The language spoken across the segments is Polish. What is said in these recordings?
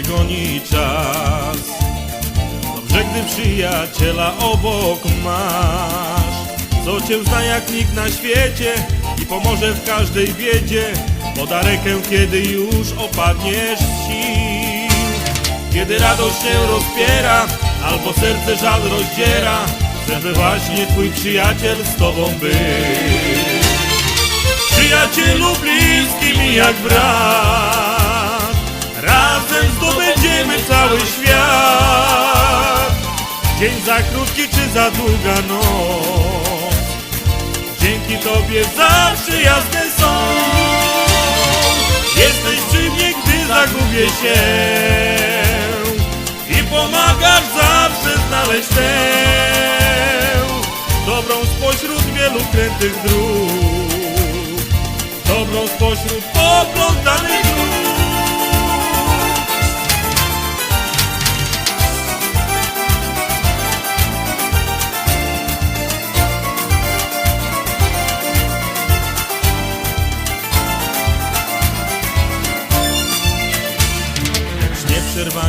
goni czas. Dobrze, gdy przyjaciela obok masz, co cię zna jak nikt na świecie i pomoże w każdej biedzie, poda rękę, kiedy już opadniesz z sił. Kiedy radość się rozpiera, albo serce żal rozdziera, żeby właśnie twój przyjaciel z tobą był. Przyjacielu bliskim jak brat, cały świat. Dzień za krótki czy za długa noc, dzięki tobie za przyjazne są. Jesteś przy mnie, gdy zagubię się i pomagasz zawsze znaleźć tę dobrą spośród wielu krętych dróg, dobrą spośród poplątanych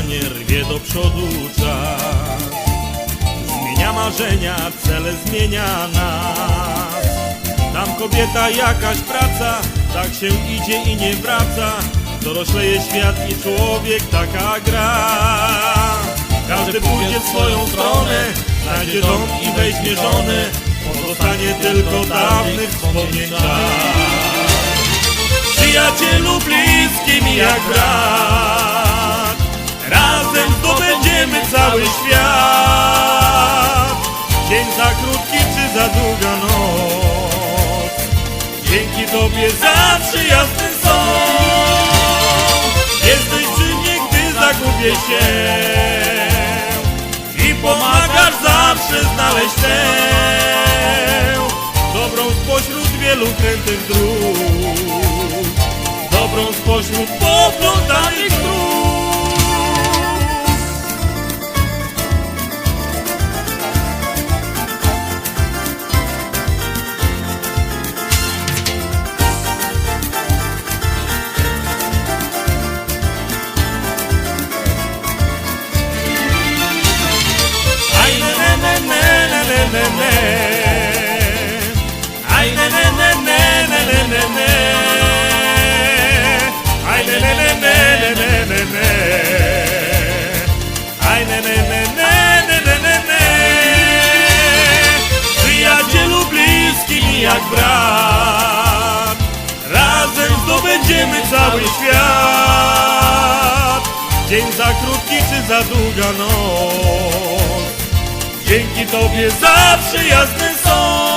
nieprzerwanie rwie do przodu czas. Zmienia marzenia, cele zmienia nas. Tam kobieta jakaś praca, tak się idzie i nie wraca. Dorośleje świat i człowiek, taka gra. Każdy pójdzie w swoją stronę, znajdzie dom i weźmie żonę. Pozostanie tylko dawnych wspomnień czas. Przyjacielu bliskim jak brat cały świat. Dzień za krótki czy za długa noc. Dzięki Tobie zawsze jasne są Jesteś przy mnie, gdy zagubię się. I pomagasz zawsze znaleźć tę Dobrą spośród wielu krętych dróg. Dobrą spośród poplątanych dróg Razem zdobędziemy cały świat. Dzień za krótki czy za długa noc. Dzięki Tobie zawsze jasne są